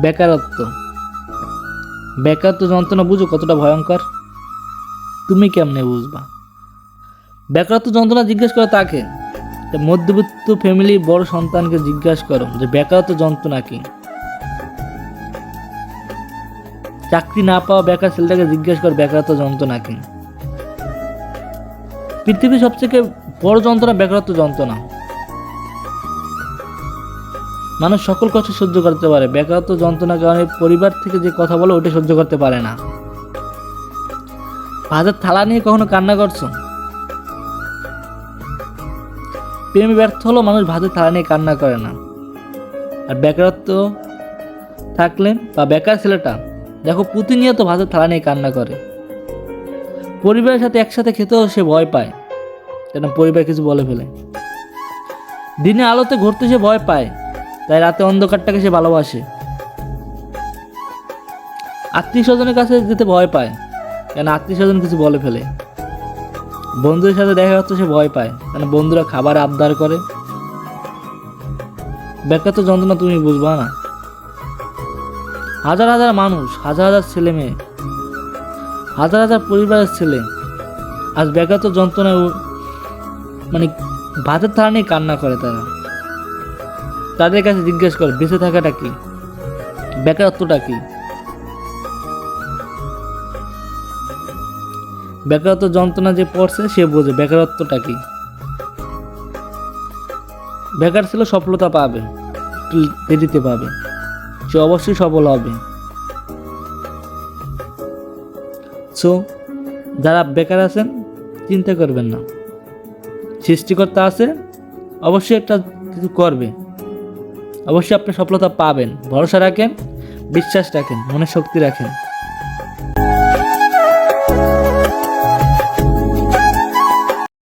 বেকারত্ব। বেকারত্ব যন্ত্রণা বুঝো কতটা ভয়ঙ্কর? তুমি কেমনে বুঝবা? বেকারত্ব যন্ত্রণা জিজ্ঞেস করো তাকে। মধ্যবিত্ত ফ্যামিলির বড় সন্তানকে জিজ্ঞাসা করো যে, বেকারত্ব যন্ত্রণা কি? চাকরি না পাওয়া বেকার ছেলেটাকে জিজ্ঞেস কর, বেকারত্ব যন্ত্রণা কি? পৃথিবীর সবথেকে বড় যন্ত্রণা বেকারত্ব যন্ত্রণা। মানুষ সকল কষ্ট সহ্য করতে পারে। বেকারত্ব, যন্ত্রণার কারণে পরিবার থেকে যে কথা বলে ওটা সহ্য করতে পারে না। ভাতের থালা নিয়ে কখনো কান্না করছ? প্রেমে ব্যর্থ হলেও মানুষ ভাতের থালা নিয়ে কান্না করে না। আর বেকারত্ব থাকলে বা বেকার ছেলেটা, দেখো প্রতিনিয়ত ভাতের থালা নিয়ে কান্না করে। পরিবারের সাথে একসাথে খেতেও সে ভয় পায় কেন পরিবার কিছু বলে ফেলে। দিনে আলোতে ঘুরতে সে ভয় পায়। তাই রাতে অন্ধকারটাকে সে ভালোবাসে। আত্মীয় স্বজনের কাছে যেতে ভয় পায়, কেন আত্মীয় স্বজন কিছু বলে ফেলে। বন্ধুদের সাথে দেখা যাচ্ছে সে ভয় পায়, কেন বন্ধুরা খাবার আবদার করে। বেকার তো যন্ত্রণা তুমি বুঝবা না। হাজার হাজার মানুষ, হাজার হাজার ছেলে মেয়ে, হাজার হাজার পরিবারের ছেলে, আজ বেকার তো যন্ত্রণায় মানে ভাতের থালা নিয়ে কান্না করে তারা। তাদের কাছে জিজ্ঞেস করে, বেঁচে থাকাটা কি? বেকারত্বটা কি? বেকারত্ব যন্ত্রণা যে পড়ছে, সে বোঝে বেকারত্বটা কি। বেকার ছিল সফলতা পাবে, দেরিতে পাবে, সে অবশ্যই সফল হবে। সো যারা বেকার আছেন, চিন্তা করবেন না। সৃষ্টিকর্তা আছে, অবশ্যই একটা কিছু করবে। অবশ্যই আপনি সফলতা পাবেন। ভরসা রাখেন বিশ্বাস রাখেন মনে শক্তি রাখেন।